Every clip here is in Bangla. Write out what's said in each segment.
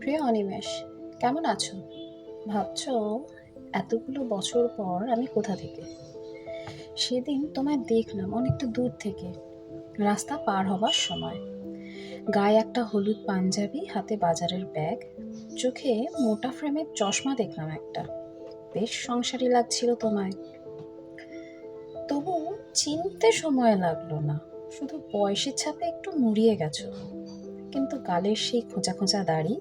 প্রিয় অনিমেষ, কেমন আছো? ভাবছ এতগুলো বছর পর আমি কোথা থেকে? সেদিন তোমায় দেখলাম অনেকটা দূর থেকে, রাস্তা পার হবার সময়। গায়ে একটা হলুদ পাঞ্জাবি, হাতে বাজারের ব্যাগ, চোখে মোটা ফ্রেমের চশমা দেখলাম একটা। বেশ সংসারী লাগছিল তোমায়। তবু চিনতে সময় লাগল না, শুধু বয়সের ছাপে একটু মুড়িয়ে গেছো। কিন্তু গালের সেই খোঁচা খোঁচা দাড়ি,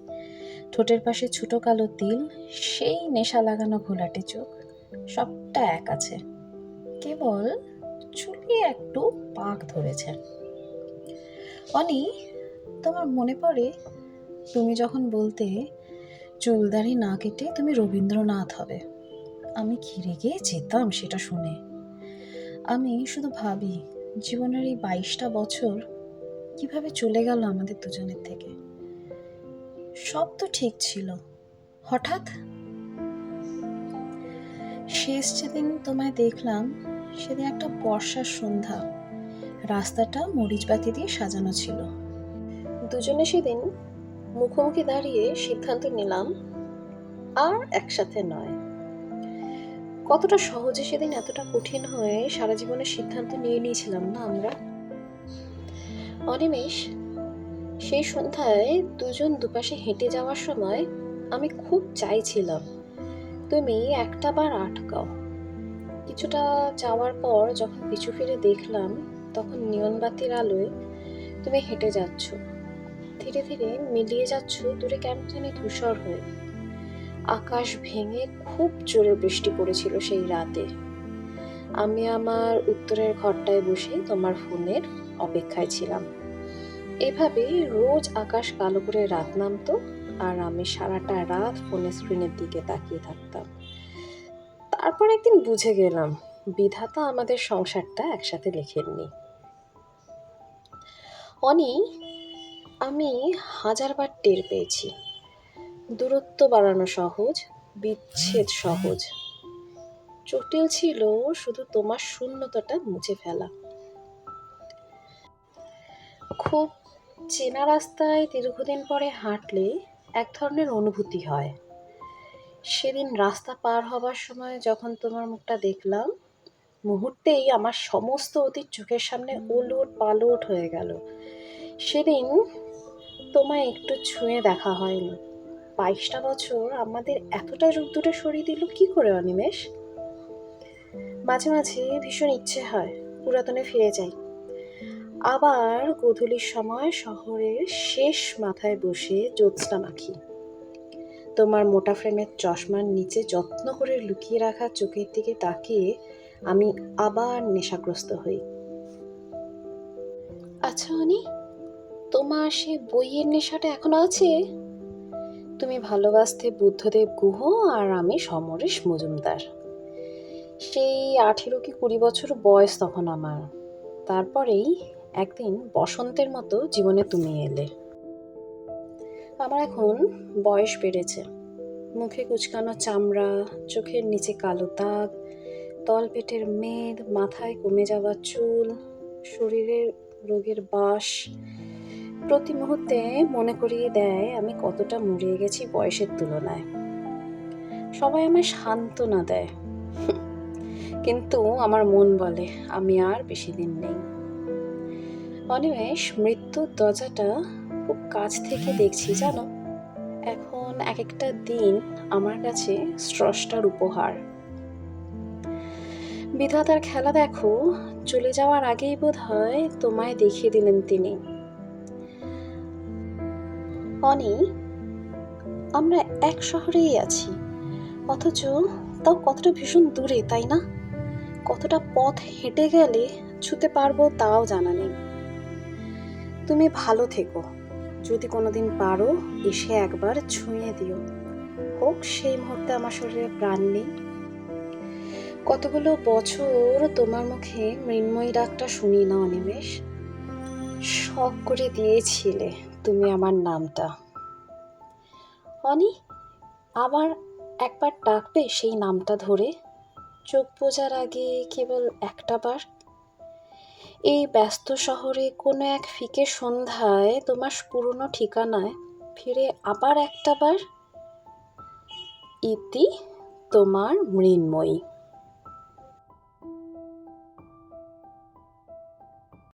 ঠোঁটের পাশে ছোট কালো তিল, সেই নেশা লাগানো ঘোলাটে চোখ, সবটা এক আছে। কেবল চুলি একটু পাক ধরেছে। অনি, তোমার মনে পড়ে, তুমি যখন বলতে চুলদাড়ি না কেটে তুমি রবীন্দ্রনাথ হবে, আমি ঘিরে গিয়ে যেতাম সেটা শুনে। আমি শুধু ভাবি, জীবনের এই বাইশটা বছর কীভাবে চলে গেল আমাদের দুজনের থেকে? সব তো ঠিক ছিল। হঠাৎ? শেষ যেদিন তোমায় দেখলাম, সেদিন একটা বর্ষার সন্ধ্যা। রাস্তাটা মরিচবাতি দিয়ে সাজানো ছিল। দুজনে সেদিন মুখোমুখি দাঁড়িয়ে সিদ্ধান্ত নিলাম, আর একসাথে নয়। কতটা সহজে সেদিন এতটা কঠিন হয়ে সারা জীবনের সিদ্ধান্ত নিয়ে নিয়েছিলাম না আমরা? অনিমেষ, সেই সন্ধ্যায় দুজন দুপাশে হেঁটে যাওয়ার সময় আমি খুব চাইছিলাম, তুমি একটা বার আটকাও। কিছুটা যাওয়ার পর যখন পিছু ফিরে দেখলাম, তখন নিয়নবাতির আলোয় তুমি হেঁটে যাচ্ছ। ধীরে ধীরে মিলিয়ে যাচ্ছ দূরে কেমন জানি ধূসর হয়ে। আকাশ ভেঙে খুব জোরে বৃষ্টি পড়েছিল সেই রাতে। আমি আমার উত্তরের ঘরটায় বসে তোমার ফোনের অপেক্ষায় ছিলাম। এভাবে রোজ আকাশ কালো করে রাত নামতো আর আমি সারাটা রাত ফোনের স্ক্রিনের দিকে তাকিয়ে থাকতাম। তারপর একদিন বুঝে গেলাম, বিধাতা আমাদের সংসারটা একসাথে লেখেননি। অনি, আমি হাজারবার টের পেয়েছি। দূরত্ব বাড়ানো সহজ, বিচ্ছেদ সহজ। জটিল ছিল শুধু তোমার শূন্যতাটা মুছে ফেলা। খুব চেনা রাস্তায় দীর্ঘদিন পরে হাঁটলে এক ধরনের অনুভূতি হয়। সেদিন রাস্তা পার হবার সময় যখন তোমার মুখটা দেখলাম, মুহূর্তেই আমার সমস্ত অতীত চোখের সামনে ওলট পালট হয়ে গেল। সেদিন তোমায় একটু ছুঁয়ে দেখা হয়নি। বাইশটা বছর আমাদের এতটা রূপ দূরে সরিয়ে দিল কি করে অনিমেষ? মাঝে মাঝে ভীষণ ইচ্ছে হয় পুরাতনে ফিরে যাই। আবার গোধূলির সময় শহরের শেষ মাথায় বসে জ্যোৎস্না মাখি। তোমার মোটা ফ্রেমের চশমার নিচে যত্ন করে লুকিয়ে রাখা চোখের দিকে তাকিয়ে আমি আবার নেশাগ্রস্ত হই। আচ্ছা অনি তোমার সে বইয়ের নেশাটা এখনও আছে? তুমি ভালোবাসতে বুদ্ধদেব গুহ আর আমি সমরেশ মজুমদার। সেই আঠেরো কি কুড়ি বছর বয়স তখন আমার। তারপরেই একদিন বসন্তের মতো জীবনে তুমি এলে। আমার এখন বয়স বেড়েছে। মুখে কুচকানো চামড়া, চোখের নিচে কালো দাগ, তলপেটের মেদ, মাথায় কমে যাওয়া চুল, শরীরের রোগের বাস। প্রতি মুহূর্তে মনে করিয়ে দেয়, আমি কতটা মরিয়ে গেছি বয়সের তুলনায়। সবাই আমায় সান্ত্বনা দেয়। কিন্তু আমার মন বলে, আমি আর বেশি দিন নেই। অনিমেষ, মৃত্যুর দরজাটা খুব কাছ থেকে দেখছি, জানো? এখন এক একটা দিন আমার কাছে স্রষ্টার উপহার। বিধাতার খেলা দেখো, চলে যাওয়ার আগেই বোধ হয় তোমায় দেখিয়ে দিলেন তিনি। অনি, আমরা এক শহরেই আছি, অথচ তাও কতটা ভীষণ দূরে, তাই না? কতটা পথ হেঁটে গেলে ছুতে পারব তাও জানা নেই। তুমি ভালো থেকো। যদি কোনোদিন পারো, এসে একবার ছুঁয়ে দিও। হোক, সেই মুহূর্তে আমার শরীরে প্রাণ নেই। কতগুলো বছর তোমার মুখে মৃন্ময়ী ডাকটা শুনি না অনিমেষ। শখ করে দিয়েছিলে তুমি আমার নামটা। অনি আবার একবার ডাকবে সেই নামটা ধরে? চোখ বোঝার আগে কেবল একটা বার এই ব্যস্ত শহরে কোনো এক ফিকে সন্ধ্যায় তোমার পুরনো ঠিকানায় ফিরে আবার একটাবার ইতি তোমার মৃন্ময়ী।